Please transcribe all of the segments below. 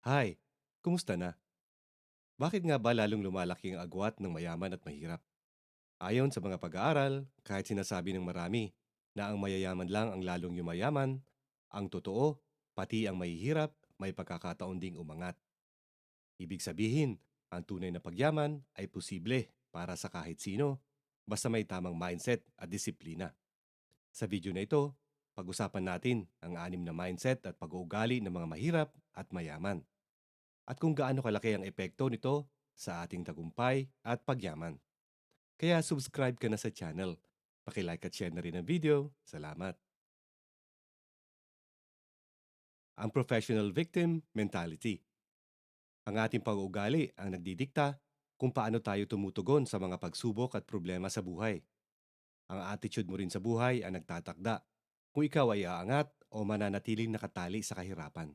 Hi, kumusta na? Bakit nga ba lalong lumalaki ang agwat ng mayaman at mahirap? Ayon sa mga pag-aaral, kahit sinasabi ng marami na ang mayayaman lang ang lalong yumayaman, ang totoo, pati ang mahihirap, may pagkakataon ding umangat. Ibig sabihin, ang tunay na pagyaman ay posible para sa kahit sino, basta may tamang mindset at disiplina. Sa video na ito, pag-usapan natin ang anim na mindset at pag-uugali ng mga mahirap at mayaman. at kung gaano kalaki ang epekto nito sa ating tagumpay at pagyaman. Kaya subscribe ka na sa channel. Pakilike at share na rin ang video. Salamat. Ang professional victim mentality. Ang ating pag-uugali ang nagdidikta kung paano tayo tumutugon sa mga pagsubok at problema sa buhay. Ang attitude mo rin sa buhay ang nagtatakda kung ikaw ay aangat o mananatiling nakatali sa kahirapan.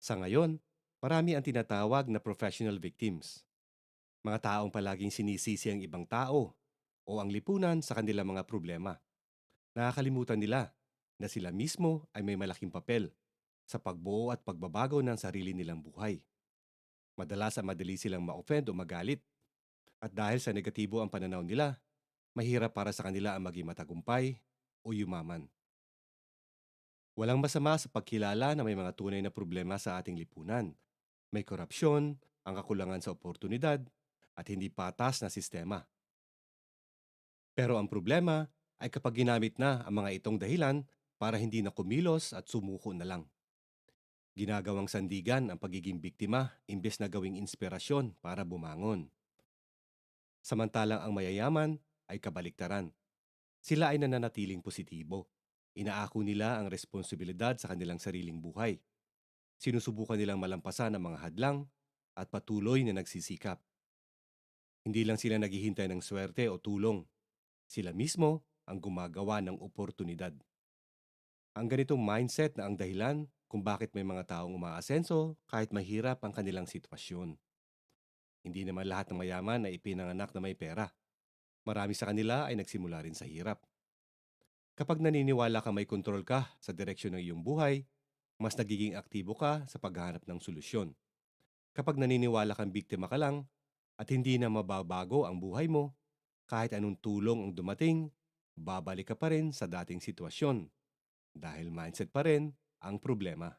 Sa ngayon, Marami ang tinatawag na professional victims. Mga taong palaging sinisisi ang ibang tao o ang lipunan sa kanilang mga problema. Nakakalimutan nila na sila mismo ay may malaking papel sa pagbuo at pagbabago ng sarili nilang buhay. Madalas ang madali silang ma-offend o magalit. At dahil sa negatibo ang pananaw nila, mahirap para sa kanila ang maging matagumpay o yumaman. Walang masama sa pagkilala na may mga tunay na problema sa ating lipunan may korupsyon, ang kakulangan sa oportunidad, at hindi patas na sistema. Pero ang problema ay kapag ginamit na ang mga itong dahilan para hindi na kumilos at sumuko na lang. Ginagawang sandigan ang pagiging biktima imbes na gawing inspirasyon para bumangon. Samantalang ang mayayaman ay kabaliktaran. Sila ay nananatiling positibo. Inaako nila ang responsibilidad sa kanilang sariling buhay Sinusubukan nilang malampasan ang mga hadlang at patuloy na nagsisikap. Hindi lang sila naghihintay ng swerte o tulong. Sila mismo ang gumagawa ng oportunidad. Ang ganitong mindset na ang dahilan kung bakit may mga taong umaasenso kahit mahirap ang kanilang sitwasyon. Hindi naman lahat ng mayaman ay ipinanganak na may pera. Marami sa kanila ay nagsimula rin sa hirap. Kapag naniniwala ka may kontrol ka sa direksyon ng iyong buhay, mas nagiging aktibo ka sa paghahanap ng solusyon. Kapag naniniwala kang biktima ka lang at hindi na mababago ang buhay mo, kahit anong tulong ang dumating, babalik ka pa rin sa dating sitwasyon dahil mindset pa rin ang problema.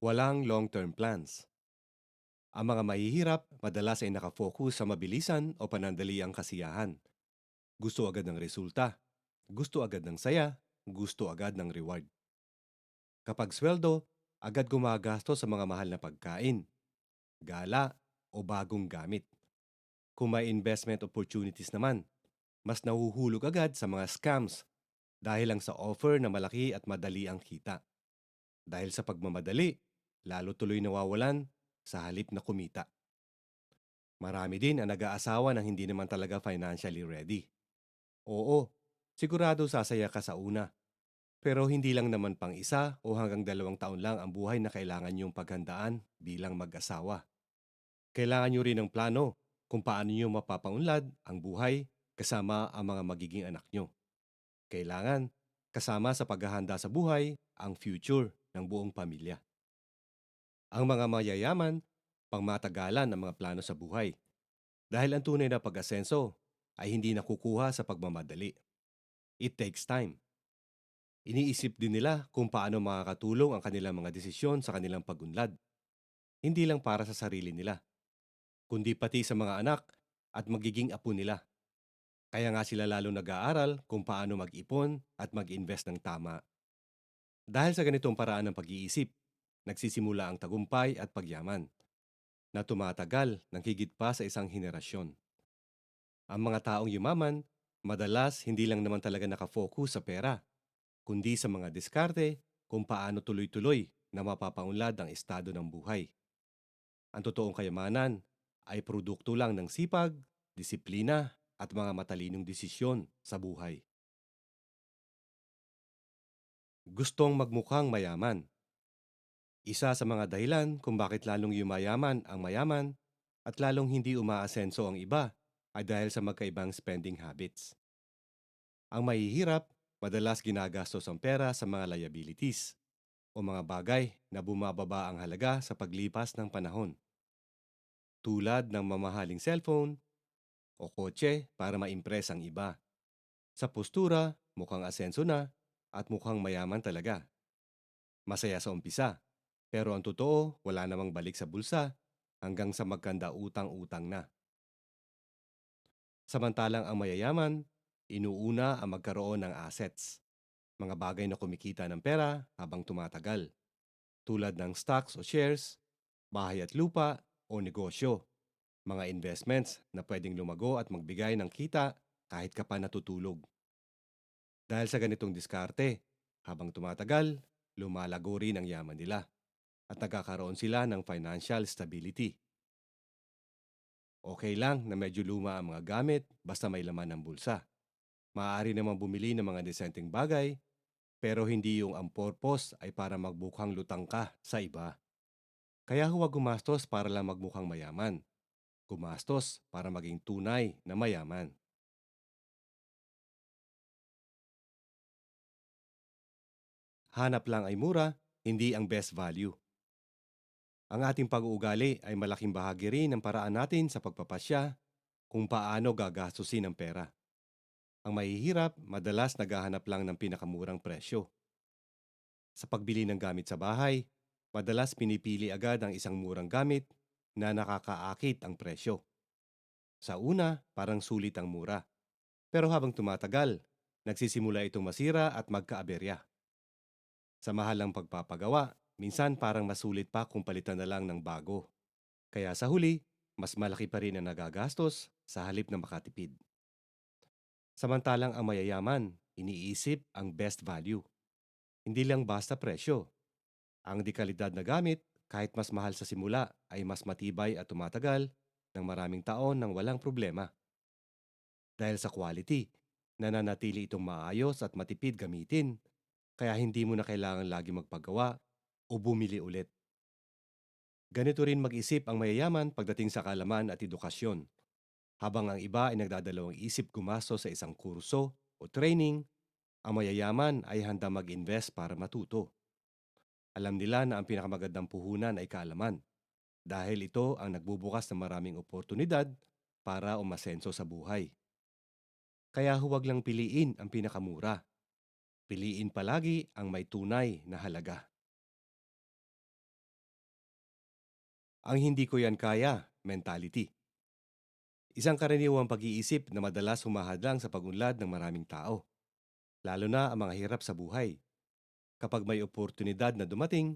Walang long-term plans. Ang mga mahihirap madalas ay nakafocus sa mabilisan o panandaliang kasiyahan. Gusto agad ng resulta gusto agad ng saya, gusto agad ng reward. Kapag sweldo, agad gumagasto sa mga mahal na pagkain, gala o bagong gamit. Kung may investment opportunities naman, mas nahuhulog agad sa mga scams dahil lang sa offer na malaki at madali ang kita. Dahil sa pagmamadali, lalo tuloy nawawalan sa halip na kumita. Marami din ang nag-aasawa ng hindi naman talaga financially ready. Oo, sigurado sasaya ka sa una. Pero hindi lang naman pang isa o hanggang dalawang taon lang ang buhay na kailangan niyong paghandaan bilang mag-asawa. Kailangan niyo rin ng plano kung paano niyo mapapaunlad ang buhay kasama ang mga magiging anak niyo. Kailangan kasama sa paghahanda sa buhay ang future ng buong pamilya. Ang mga mayayaman, pangmatagalan ang mga plano sa buhay. Dahil ang tunay na pag-asenso ay hindi nakukuha sa pagmamadali. It takes time. Iniisip din nila kung paano makakatulong ang kanilang mga desisyon sa kanilang pagunlad. Hindi lang para sa sarili nila, kundi pati sa mga anak at magiging apo nila. Kaya nga sila lalo nag-aaral kung paano mag-ipon at mag-invest ng tama. Dahil sa ganitong paraan ng pag-iisip, nagsisimula ang tagumpay at pagyaman na tumatagal ng higit pa sa isang henerasyon. Ang mga taong yumaman Madalas, hindi lang naman talaga nakafocus sa pera, kundi sa mga diskarte kung paano tuloy-tuloy na mapapaunlad ang estado ng buhay. Ang totoong kayamanan ay produkto lang ng sipag, disiplina at mga matalinong desisyon sa buhay. Gustong magmukhang mayaman. Isa sa mga dahilan kung bakit lalong yumayaman ang mayaman at lalong hindi umaasenso ang iba ay dahil sa magkaibang spending habits. Ang mahihirap madalas ginagastos ang pera sa mga liabilities o mga bagay na bumababa ang halaga sa paglipas ng panahon, tulad ng mamahaling cellphone o kotse para maimpress ang iba. Sa postura, mukhang asenso na at mukhang mayaman talaga. Masaya sa umpisa, pero ang totoo, wala namang balik sa bulsa hanggang sa magkanda utang-utang na. Samantalang ang mayayaman, inuuna ang magkaroon ng assets, mga bagay na kumikita ng pera habang tumatagal, tulad ng stocks o shares, bahay at lupa o negosyo, mga investments na pwedeng lumago at magbigay ng kita kahit ka pa natutulog. Dahil sa ganitong diskarte, habang tumatagal, lumalago rin ang yaman nila at nagkakaroon sila ng financial stability. Okay lang na medyo luma ang mga gamit basta may laman ng bulsa. Maaari namang bumili ng mga desenteng bagay, pero hindi yung ang purpose ay para magbukhang lutang ka sa iba. Kaya huwag gumastos para lang magmukhang mayaman. Gumastos para maging tunay na mayaman. Hanap lang ay mura, hindi ang best value. Ang ating pag-uugali ay malaking bahagi rin ng paraan natin sa pagpapasya kung paano gagastusin ang pera. Ang mahihirap, madalas naghahanap lang ng pinakamurang presyo. Sa pagbili ng gamit sa bahay, madalas pinipili agad ang isang murang gamit na nakakaakit ang presyo. Sa una, parang sulit ang mura. Pero habang tumatagal, nagsisimula itong masira at magkaaberya. Sa mahal ng pagpapagawa, minsan parang masulit pa kung palitan na lang ng bago. Kaya sa huli, mas malaki pa rin ang nagagastos sa halip na makatipid. Samantalang ang mayayaman, iniisip ang best value. Hindi lang basta presyo. Ang dekalidad na gamit, kahit mas mahal sa simula, ay mas matibay at tumatagal ng maraming taon nang walang problema. Dahil sa quality, nananatili itong maayos at matipid gamitin, kaya hindi mo na kailangan lagi magpagawa o bumili ulit. Ganito rin mag-isip ang mayayaman pagdating sa kalaman at edukasyon. Habang ang iba ay nagdadalawang isip gumasto sa isang kurso o training, ang mayayaman ay handa mag-invest para matuto. Alam nila na ang pinakamagandang puhunan ay kaalaman dahil ito ang nagbubukas ng maraming oportunidad para umasenso sa buhay. Kaya huwag lang piliin ang pinakamura. Piliin palagi ang may tunay na halaga. Ang hindi ko yan kaya mentality. Isang karaniwang pag-iisip na madalas humahadlang sa pagunlad ng maraming tao, lalo na ang mga hirap sa buhay. Kapag may oportunidad na dumating,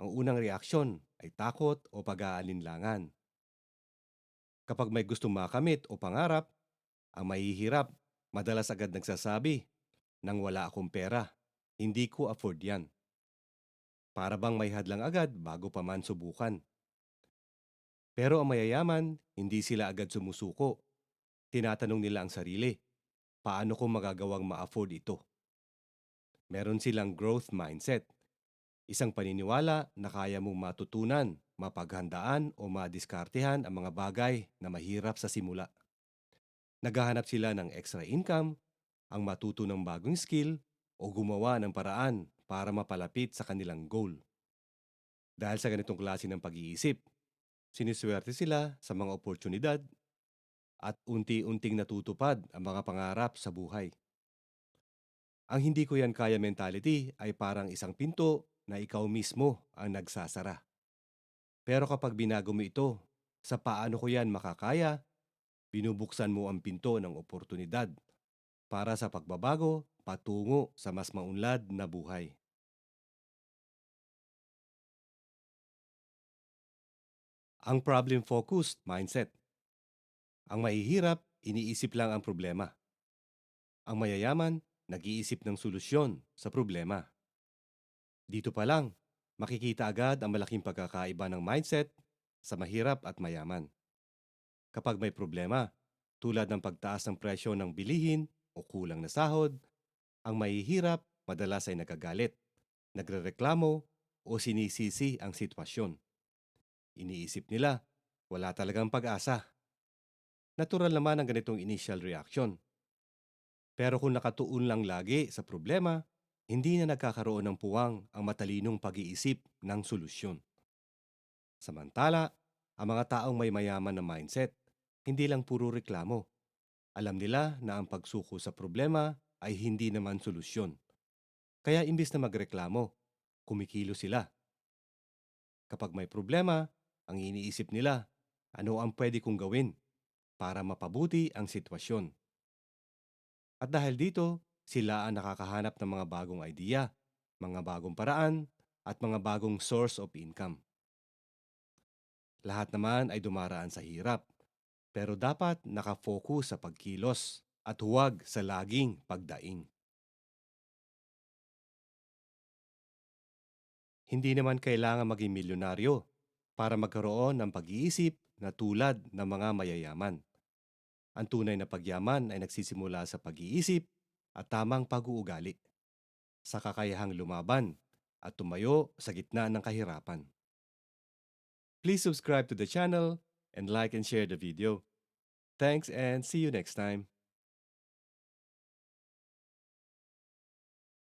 ang unang reaksyon ay takot o pag-aalinlangan. Kapag may gustong makamit o pangarap, ang mahihirap madalas agad nagsasabi, nang wala akong pera, hindi ko afford yan. Para bang may hadlang agad bago pa man subukan. Pero ang mayayaman, hindi sila agad sumusuko. Tinatanong nila ang sarili, paano ko magagawang ma-afford ito? Meron silang growth mindset. Isang paniniwala na kaya mong matutunan, mapaghandaan o madiskartehan ang mga bagay na mahirap sa simula. Naghahanap sila ng extra income, ang matuto ng bagong skill o gumawa ng paraan para mapalapit sa kanilang goal. Dahil sa ganitong klase ng pag-iisip, siniswerte sila sa mga oportunidad at unti-unting natutupad ang mga pangarap sa buhay. Ang hindi ko yan kaya mentality ay parang isang pinto na ikaw mismo ang nagsasara. Pero kapag binago mo ito sa paano ko yan makakaya, binubuksan mo ang pinto ng oportunidad para sa pagbabago patungo sa mas maunlad na buhay. Ang problem-focused mindset. Ang mahihirap, iniisip lang ang problema. Ang mayayaman, nag-iisip ng solusyon sa problema. Dito pa lang, makikita agad ang malaking pagkakaiba ng mindset sa mahirap at mayaman. Kapag may problema, tulad ng pagtaas ng presyo ng bilihin o kulang na sahod, ang mahihirap madalas ay nagagalit, nagrereklamo o sinisisi ang sitwasyon. Iniisip nila, wala talagang pag-asa. Natural naman ang ganitong initial reaction. Pero kung nakatuon lang lagi sa problema, hindi na nagkakaroon ng puwang ang matalinong pag-iisip ng solusyon. Samantala, ang mga taong may mayaman na mindset, hindi lang puro reklamo. Alam nila na ang pagsuko sa problema ay hindi naman solusyon. Kaya imbis na magreklamo, kumikilo sila. Kapag may problema, ang iniisip nila, ano ang pwede kong gawin para mapabuti ang sitwasyon. At dahil dito, sila ang nakakahanap ng mga bagong idea, mga bagong paraan, at mga bagong source of income. Lahat naman ay dumaraan sa hirap, pero dapat nakafocus sa pagkilos at huwag sa laging pagdaing. Hindi naman kailangan maging milyonaryo para magkaroon ng pag-iisip na tulad ng mga mayayaman. Ang tunay na pagyaman ay nagsisimula sa pag-iisip at tamang pag-uugali, sa kakayahang lumaban at tumayo sa gitna ng kahirapan. Please subscribe to the channel and like and share the video. Thanks and see you next time.